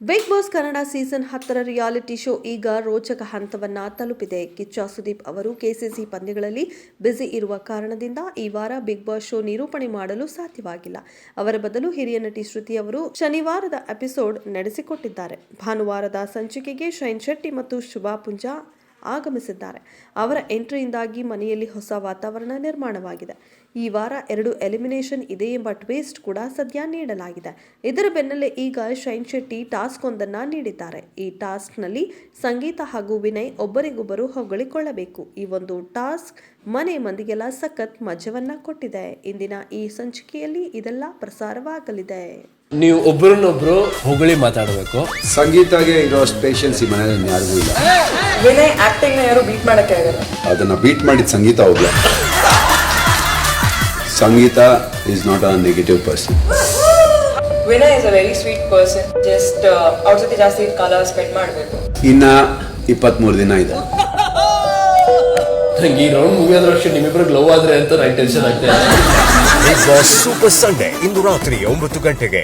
Big boss Kannada season ಹತ್ತರ reality show ಈಗ ರೋಚಕ ಹಂತವನ್ನ ತಲುಪಿದೆ. ಕಿಚ್ಚ ಸುದೀಪ್ ಅವರು ಕೆಸಿಸಿ ಪಂದ್ಯಗಳಲ್ಲಿ ಬ್ಯುಸಿ ಇರುವ ಕಾರಣದಿಂದ ಈ ವಾರ ಬಿಗ್ ಬಾಸ್ ಶೋ ನಿರೂಪಣೆ ಮಾಡಲು ಸಾಧ್ಯವಾಗಿಲ್ಲ. ಅವರ ಬದಲು ಹಿರಿಯ ನಟಿ ಶ್ರುತಿ ಅವರು ಶನಿವಾರದ ಎಪಿಸೋಡ್ ನಡೆಸಿಕೊಟ್ಟಿದ್ದಾರೆ. ಭಾನುವಾರದ ಸಂಚಿಕೆಗೆ ಶೈನ್ ಶೆಟ್ಟಿ ಮತ್ತು ಶುಭಾ ಪುಂಜಾ ಆಗಮಿಸಿದ್ದಾರೆ. ಅವರ ಎಂಟ್ರಿಯಿಂದಾಗಿ ಮನೆಯಲ್ಲಿ ಹೊಸ ವಾತಾವರಣ ನಿರ್ಮಾಣವಾಗಿದೆ. ಈ ವಾರ ಎರಡು ಎಲಿಮಿನೇಷನ್ ಇದೆ ಎಂಬ ಟ್ವೇಸ್ಟ್ ಕೂಡ ಸದ್ಯ ನೀಡಲಾಗಿದೆ. ಇದರ ಬೆನ್ನಲ್ಲೇ ಈಗ ಶೈನ್ ಶೆಟ್ಟಿ ಟಾಸ್ಕ್ ಒಂದನ್ನು ನೀಡಿದ್ದಾರೆ. ಈ ಟಾಸ್ಕ್ನಲ್ಲಿ ಸಂಗೀತ ಹಾಗೂ ವಿನಯ್ ಒಬ್ಬರಿಗೊಬ್ಬರು ಹೊಗಳಿಕೊಳ್ಳಬೇಕು. ಈ ಒಂದು ಟಾಸ್ಕ್ ಮನೆ ಮಂದಿಗೆಲ್ಲ ಸಖತ್ ಮಜವನ್ನ ಕೊಟ್ಟಿದೆ. ಇಂದಿನ ಈ ಸಂಚಿಕೆಯಲ್ಲಿ ಇದೆಲ್ಲ ಪ್ರಸಾರವಾಗಲಿದೆ. ನೀವು ಒಬ್ರನ್ನೊಬ್ರು ಹೊಗಳಿ ಮಾತಾಡಬೇಕು. ಸಂಗೀತಗೆ ಇರೋ ಪೇಷನ್ಸ್ ಈ ಮನೆಯಲ್ಲಿ ಯಾರಿಗೂ ಇಲ್ಲ. ವಿನಯ್ ಆಕ್ಟಿಂಗ್ನ ಯಾರು ಬೀಟ್ ಮಾಡಕ್ಕೆ ಆಗಲ್ಲ. ಅದನ್ನ ಬೀಟ್ ಮಾಡಿದ Sangeetha ಹೋಗ್ಲ Sangeetha is not a negative person Vinay is a very sweet person just ಅವ್ರ ಜೊತೆ ಜಾಸ್ತಿ ಕಾಲ ಸ್ಪೆಂಡ್ ಮಾಡಬೇಕು. ಇನ್ನ ಇಪ್ಪತ್ಮೂರು ದಿನ ಇದೆ. ನಂಗೆ ಈ ರೌಂಡ್ ಮುಗಿಯೋದ್ರ ಅಷ್ಟೇ ನಿಮ್ಮಿಬ್ರಿಗೆ ಲವ್ ಆದ್ರೆ ಅಂತ ನಂಗೆ ಟೆನ್ಷನ್ ಆಗ್ತಾ ಇದೆ. ಬಿಗ್ ಸೂಪರ್ ಸಂಡೇ ಇಂದು ರಾತ್ರಿ ಒಂಬತ್ತು ಗಂಟೆಗೆ.